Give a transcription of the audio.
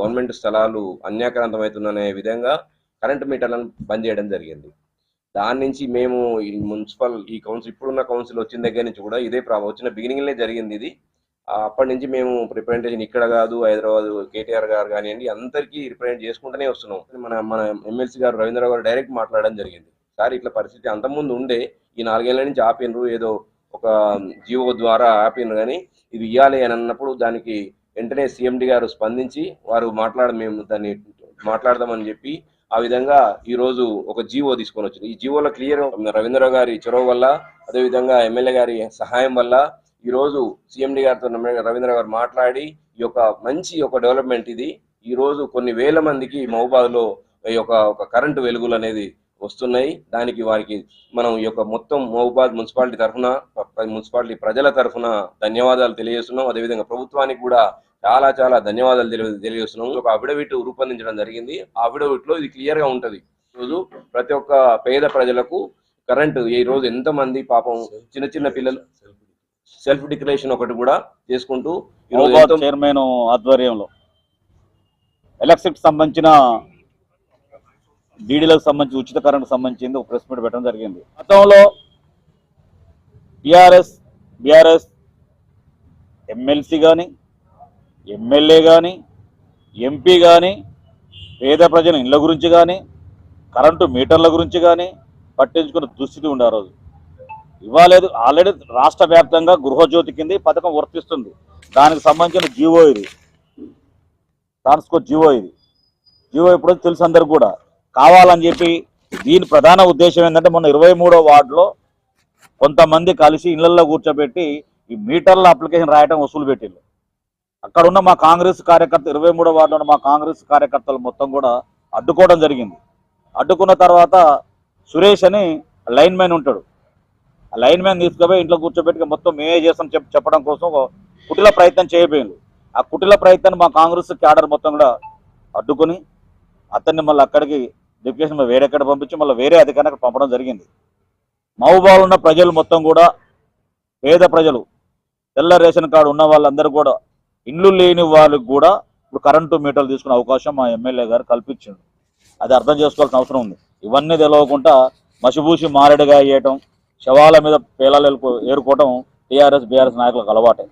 Government స్థలాలు అన్యాక్రాంతమవుతుందనే విధంగా current మీటర్లను బంద్ చేయడం జరిగింది. దాని నుంచి మేము ఈ మున్సిపల్ ఈ కౌన్సిల్ ఇప్పుడున్న కౌన్సిల్ వచ్చిన దగ్గర నుంచి కూడా ఇదే ప్రాబ్లం వచ్చిన బిగినింగ్లే జరిగింది ఇది. ఆ, అప్పటి నుంచి మేము రిప్రజెంటేషన్ ఇక్కడ కాదు హైదరాబాద్ కేటీఆర్ గారు కానివ్వండి అందరికీ రిప్రజెంట్ చేసుకుంటూనే వస్తున్నాం. మన మన ఎమ్మెల్సీ గారు రవీంద్ర గారు డైరెక్ట్ మాట్లాడడం జరిగింది. సార్ ఇట్లా పరిస్థితి అంతకుముందు ఉండే ఈ నాలుగేళ్ళ నుంచి ఆపినరు ఏదో ఒక జీవో ద్వారా ఆపినరు కానీ ఇది ఇవ్వాలి అని అన్నప్పుడు దానికి వెంటనే సీఎండి గారు స్పందించి వారు మాట్లాడ మేము దాన్ని మాట్లాడదామని చెప్పి ఆ విధంగా ఈ రోజు ఒక జీవో తీసుకొని వచ్చింది. ఈ జీవోలో క్లియర్ రవీంద్ర గారి చొరవ వల్ల అదేవిధంగా ఎమ్మెల్యే గారి సహాయం వల్ల ఈ రోజు సీఎండి గారితో రవీంద్ర గారు మాట్లాడి ఈ యొక్క మంచి ఒక డెవలప్మెంట్ ఇది. ఈ రోజు కొన్ని వేల మందికి మహబాద్లో ఈ యొక్క ఒక కరెంటు వెలుగులు అనేది వస్తున్నాయి. దానికి వారికి మనం ఈ యొక్క మొత్తం మహబాద్ మున్సిపాలిటీ తరఫున మున్సిపాలిటీ ప్రజల తరఫున ధన్యవాదాలు తెలియజేస్తున్నాం. అదేవిధంగా ప్రభుత్వానికి కూడా చాలా చాలా ధన్యవాదాలు తెలియ తెలియజేస్తున్నాం. ఒక అఫిడవిట్ రూపొందించడం జరిగింది. ఆ అఫిడవిట్లో ఇది క్లియర్గా ఉంటది. రోజు ప్రతి ఒక్క పేద ప్రజలకు కరెంటు ఈ రోజు ఎంత మంది పాపం చిన్న చిన్న పిల్లలు సెల్ఫ్ డిక్లరేషన్ ఒకటి కూడా చేసుకుంటూ చైర్మన్ ఆధ్వర్యంలో ఎలక్ట్రిక్ సంబంధించిన డీడీలకు సంబంధించి ఉచిత కరెంట్ సంబంధించింది ఒక ప్రెస్ మీట్ పెట్టడం జరిగింది. గతంలో టిఆర్ఎస్ బిఆర్ఎస్ ఎమ్మెల్సీ కానీ ఎమ్మెల్యే కానీ ఎంపీ కానీ పేద ప్రజల ఇళ్ళ గురించి కానీ కరెంటు మీటర్ల గురించి కానీ పట్టించుకున్న దుస్థితి ఉండే ఆ రోజు. ఇవ్వలేదు ఆల్రెడీ రాష్ట్ర వ్యాప్తంగా గృహజ్యోతి కింద పథకం వర్తిస్తుంది. దానికి సంబంధించిన జీవో ఇది. ట్రాన్స్కో జీవో ఇది. జీవో ఇప్పుడు తెలుసు అందరికి కూడా. కావాలని చెప్పి దీని ప్రధాన ఉద్దేశం ఏంటంటే మొన్న ఇరవై మూడో వార్డులో కొంతమంది కలిసి ఇళ్ళలో కూర్చోబెట్టి ఈ మీటర్ల అప్లికేషన్ రాయటం వసూలు పెట్టిళ్ళు. అక్కడ ఉన్న మా కాంగ్రెస్ కార్యకర్త ఇరవై మూడో వార్డులో ఉన్న మా కాంగ్రెస్ కార్యకర్తలు మొత్తం కూడా అడ్డుకోవడం జరిగింది. అడ్డుకున్న తర్వాత సురేష్ అని లైన్ మ్యాన్ ఉంటాడు. ఆ లైన్ మ్యాన్ తీసుకుపోయి ఇంట్లో కూర్చోబెట్టి మొత్తం మేమే చేస్తాం చెప్ చెప్పడం కోసం కుటిల ప్రయత్నం చేయబోయింది ఆ కుటిల ప్రయత్నం మా కాంగ్రెస్ క్యాడర్ మొత్తం కూడా అడ్డుకొని అతన్ని మళ్ళీ అక్కడికి డిప్యూషన్ వేరెక్కడ పంపించి మళ్ళీ వేరే అధికారికి పంపడం జరిగింది. మహబూబాలు ఉన్న ప్రజలు మొత్తం కూడా పేద ప్రజలు తెల్ల రేషన్ కార్డు ఉన్న వాళ్ళందరూ కూడా ఇండ్లు లేని వాళ్ళకి కూడా ఇప్పుడు కరెంటు మీటర్లు తీసుకునే అవకాశం మా ఎమ్మెల్యే గారు కల్పించిండు. అది అర్థం చేసుకోవాల్సిన అవసరం ఉంది. ఇవన్నీ తెలవకుండా మసిబూసి మారేడుగా వేయటం శవాల మీద పేలాలు ఏరుకోవటం టీఆర్ఎస్ బీఆర్ఎస్ నాయకులకు అలవాటే.